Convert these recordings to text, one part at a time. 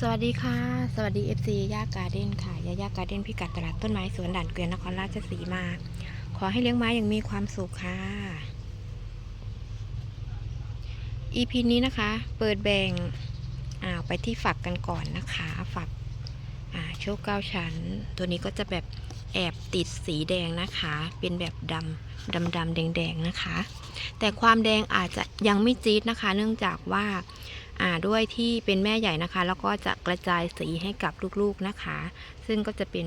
สวัสดีค่ะ สวัสดี FC ย่าการ์เด้นค่ะยาย่าการ์เด้นพิกัดตลาดต้นไม้สวนด่านเกวียนนครราชสีมา ขอให้เลี้ยงไม้อย่างมีความสุขค่ะ EP นี้นะคะ เปิดแบ่งอ่าไปที่ฝักกันก่อนนะคะ ฝักอ่าโชคเก้าชั้น ตัวนี้ก็จะแบบแอบติดสีแดงนะคะ เป็นแบบดำดำดำแดงแดงนะคะ แต่ความแดงอาจจะยังไม่จี๊ดนะคะ เนื่องจากว่า ด้วยที่เป็นแม่ใหญ่นะคะ แล้วก็จะกระจายสีให้กับลูกๆนะคะ ซึ่งก็จะเป็น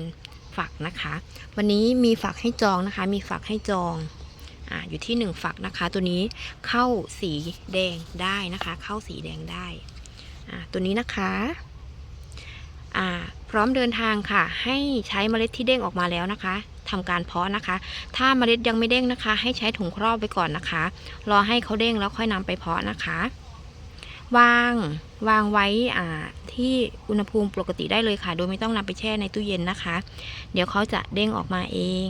ฝักนะคะ วันนี้มีฝักให้จองนะคะ มีฝักให้จองออยู่ที่หนึ่งฝักนะคะ ตัวนี้เข้าสีแดงได้นะคะ เข้าสีแดงได้ ตัวนี้นะคะพร้อมเดินทางค่ะ ให้ใช้เมล็ดที่เด้งออกมาแล้วนะคะทำการเพาะนะคะ ถ้าเมล็ดยังไม่เด้งนะคะ ให้ใช้ถุงครอบไปก่อนนะคะ รอให้เขาเด้งแล้วค่อยนำไปเพาะนะคะ วางวางไว้อ่าที่อุณหภูมิปกติได้เลยค่ะ โดยไม่ต้องนำไปแช่ในตู้เย็นนะคะ เดี๋ยวเขาจะเด้งออกมาเอง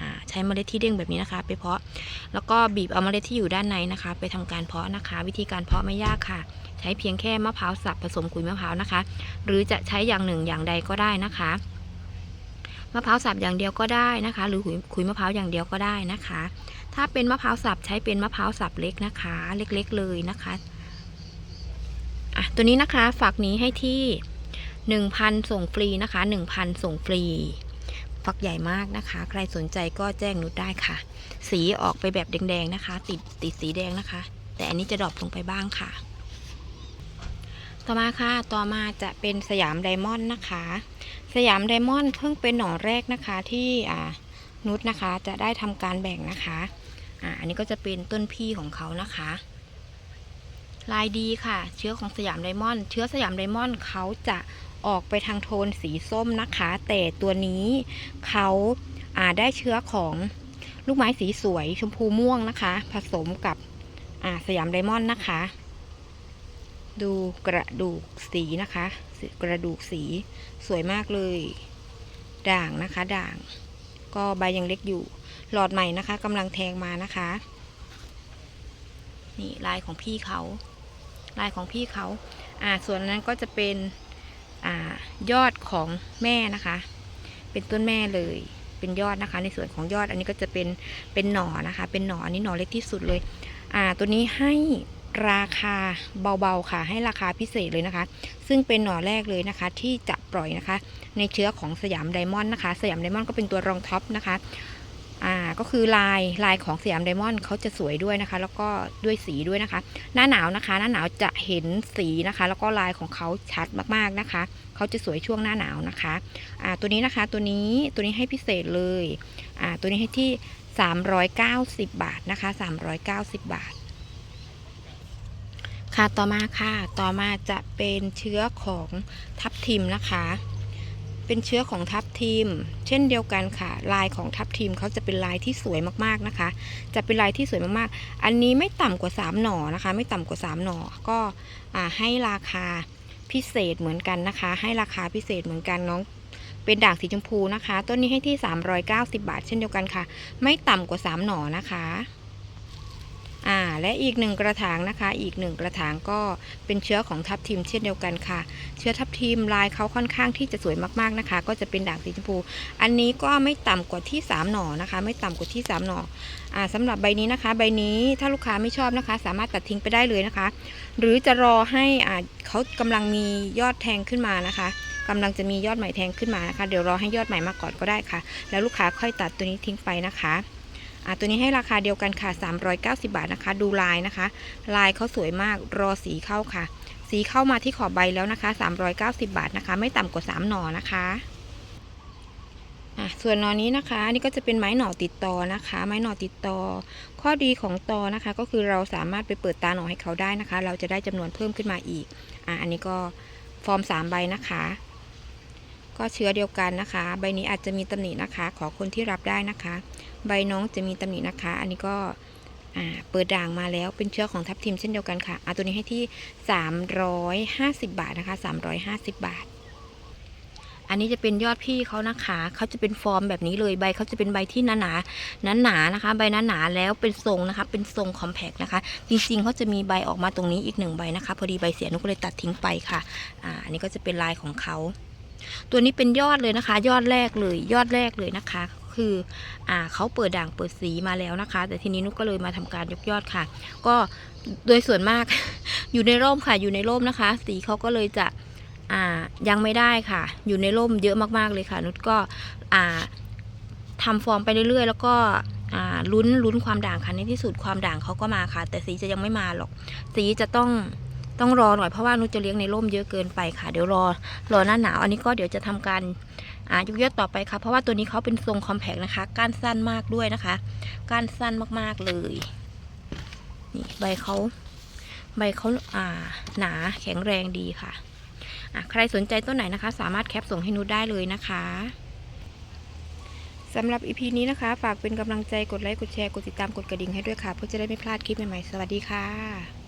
อใช้เมล็ดที่เด้งแบบนี้นะคะ ไปเพาะ แล้วก็บีบเอาเมล็ดที่อยู่ด้านในนะคะ ไปทำการเพาะนะคะ วิธีการเพาะไม่ยากค่ะ ใช้เพียงแค่มะพร้าวสับผสมขุยมะพร้าวนะคะ หรือจะใช้อย่างหนึ่งอย่างใดก็ได้นะคะมะพร้าวสับอย่างเดียวก็ได้นะคะ หรือขุยขุยมะพร้าวอย่างเดียวก็ได้นะคะ ถ้าเป็นมะพร้าวสับใช้เป็นมะพร้าวสับเล็กนะคะ เล็กๆเลยนะคะ อะตัวนี้นะคะฝากนี้ให้ที่ 1,000 ส่งฟรีนะคะ 1,000 ส่งฟรีฝักใหญ่มากนะคะ ใครสนใจก็แจ้งนุชได้ค่ะ สีออกไปแบบแดงๆนะคะ ติดติดสีแดงนะคะ แต่อันนี้จะดรอปลงไปบ้างค่ะ ต่อมาค่ะ ต่อมาจะเป็นสยามไดมอนด์นะคะ สยามไดมอนด์เพิ่งเป็นหน่อแรกนะคะที่อ่านุชนะคะจะได้ทำการแบ่งนะคะ อ่า อันนี้ก็จะเป็นต้นพี่ของเขานะคะ ลายดีค่ะ เชื้อของสยามไดมอนด์เชื้อสยามไดมอนด์เขาจะออกไปทางโทนสีส้มนะคะ แต่ตัวนี้เขาอ่าได้เชื้อของลูกไม้สีสวยชมพูม่วงนะคะ ผสมกับอ่าสยามไดมอนด์นะคะ ดูกระดูกสีนะคะ กระดูกสีสวยมากเลย ด่างนะคะ ด่าง ก็ใบยังเล็กอยู่ หลอดใหม่นะคะกำลังแทงมานะคะ นี่ลายของพี่เขา ลายของพี่เขาอ่าส่วนนั้นก็จะเป็นอ่ายอดของแม่นะคะ เป็นต้นแม่เลยเป็นยอดนะคะ ในส่วนของยอดอันนี้ก็จะเป็นเป็นหน่อนะคะ เป็นหน่ออันนี้หน่อเล็กที่สุดเลยอ่าตัวนี้ให้ราคาเบาๆค่ะ ให้ราคาพิเศษเลยนะคะ ซึ่งเป็นหน่อแรกเลยนะคะ ที่จะปล่อยนะคะ ในเชื้อของสยามไดมอนด์นะคะ สยามไดมอนด์ก็เป็นตัวรองท็อปนะคะ อ่าก็คือลายลายของสยามไดมอนด์เขาจะสวยด้วยนะคะ แล้วก็ด้วยสีด้วยนะคะ หน้าหนาวนะคะ หน้าหนาวจะเห็นสีนะคะ แล้วก็ลายของเขาชัดมากๆนะคะเขาจะสวยช่วงหน้าหนาวนะคะอ่าตัวนี้นะคะตัวนี้ตัวนี้ให้พิเศษเลยอ่าตัวนี้ให้ที่ 390 บาทนะคะ 390 บาท ค่ะต่อมาค่ะ ต่อมาจะเป็นเชื้อของทับทิมนะคะ เป็นเชื้อของทับทิมเช่นเดียวกันค่ะ ลายของทับทิมเขาจะเป็นลายที่สวยมากๆนะคะ จะเป็นลายที่สวยมากๆ อันนี้ไม่ต่ำกว่า 3 หน่อนะคะ ไม่ต่ำกว่า 3 หน่อ ก็ให้ราคาพิเศษเหมือนกันนะคะ ให้ราคาพิเศษเหมือนกันน้องเป็นด่างสีชมพูนะคะ ต้นนี้ให้ที่ 390 บาท เช่นเดียวกันค่ะ ไม่ต่ำกว่า 3 หน่อนะคะ อ่าและอีกหนึ่งกระถางนะคะ อีกหนึ่งกระถางก็เป็นเชื้อของทับทิมเช่นเดียวกันค่ะ เชื้อทับทิมลายเขาค่อนข้างที่จะสวยมากๆนะคะ ก็จะเป็นด่างสีชมพู อันนี้ก็ไม่ต่ำกว่าที่ 3 หน่อนะคะ ไม่ต่ำกว่าที่ 3 หน่ออ่าสำหรับใบนี้นะคะ ใบนี้ถ้าลูกค้าไม่ชอบนะคะ สามารถตัดทิ้งไปได้เลยนะคะ หรือจะรอให้อ่าเขากำลังมียอดแทงขึ้นมานะคะกำลังจะมียอดใหม่แทงขึ้นมานะคะ เดี๋ยวรอให้ยอดใหม่มาก่อนก็ได้ค่ะ แล้วลูกค้าค่อยตัดตัวนี้ทิ้งไปนะคะ อ่าตัวนี้ให้ราคาเดียวกันค่ะ 390 บาทนะคะ ดูลายนะคะ ลายเขาสวยมากรอสีเข้าค่ะ สีเข้ามาที่ขอบใบแล้วนะคะ 390 บาทนะคะ ไม่ต่ำกว่า 3 หน่อนะคะส่วนหนอนี้นะคะอันนี่ก็จะเป็นไม้หน่อติดตอนะคะ ไม้หน่อติดตอข้อดีของตอนะคะ ก็คือเราสามารถไปเปิดตาหน่อให้เขาได้นะคะ เราจะได้จำนวนเพิ่มขึ้นมาอีกอะอันนี้ก็ฟอร์ม3ใบนะคะ ก็เชื้อเดียวกันนะคะ ใบนี้อาจจะมีตำหนินะคะ ขอคนที่รับได้นะคะ ใบน้องจะมีตำหนินะคะ อันนี้ก็เปิดด่างมาแล้วเป็นเชื้อของทับทิมเช่นเดียวกันค่ะเอาตัวนี้ให้ที่ 350 บาทนะคะ 350 บาท อันนี้จะเป็นยอดพี่เขานะคะเขาจะเป็นฟอร์มแบบนี้เลยใบเขาจะเป็นใบที่หนาหนาหนาหนาๆนะคะ ใบหนาหนาๆแล้วเป็นทรงนะคะ เป็นทรงคอมแพกนะคะ จริงๆเขาจะมีใบออกมาตรงนี้อีกหนึ่งใบนะคะ พอดีใบเสียนุก็เลยตัดทิ้งไปค่ะอ่าอันนี้ก็จะเป็นลายของเขา ตัวนี้เป็นยอดเลยนะคะ ยอดแรกเลย ยอดแรกเลยนะคะ คืออ่าเขาเปิดด่างเปิดสีมาแล้วนะคะ แต่ทีนี้นุกก็เลยมาทำการยกยอดค่ะ ก็โดยส่วนมาก อยู่ในร่มค่ะ อยู่ในร่มนะคะ สีเขาก็เลยจะอ่ายังไม่ได้ค่ะ อยู่ในร่มเยอะมากๆเลยค่ะ นุชก็อ่าทำฟอร์มไปเรื่อยๆ แล้วก็อ่าลุ้นลุ้นความด่างค่ะในที่สุดความด่างเขาก็มาค่ะ แต่สีจะยังไม่มาหรอก สีจะต้อง ต้องรอหน่อยเพราะว่านุจะเลี้ยงในร่มเยอะเกินไปค่ะ เดี๋ยวรอรอหน้าหนาวอันนี้ก็เดี๋ยวจะทำการอายกยอดต่อไปค่ะ เพราะว่าตัวนี้เขาเป็นทรงคอมแพกนะคะ ก้านสั้นมากด้วยนะคะ ก้านสั้นมากๆเลยนี่ใบเขาใบเขาอ่าหนาแข็งแรงดีค่ะอะ ใครสนใจต้นไหนนะคะ สามารถแคปส่งให้นุได้เลยนะคะสำหรับ EP นี้นะคะ ฝากเป็นกำลังใจกดไลค์กดแชร์กดติดตามกดกระดิ่งให้ด้วยค่ะ เพื่อจะได้ไม่พลาดคลิปใหม่ๆ สวัสดีค่ะ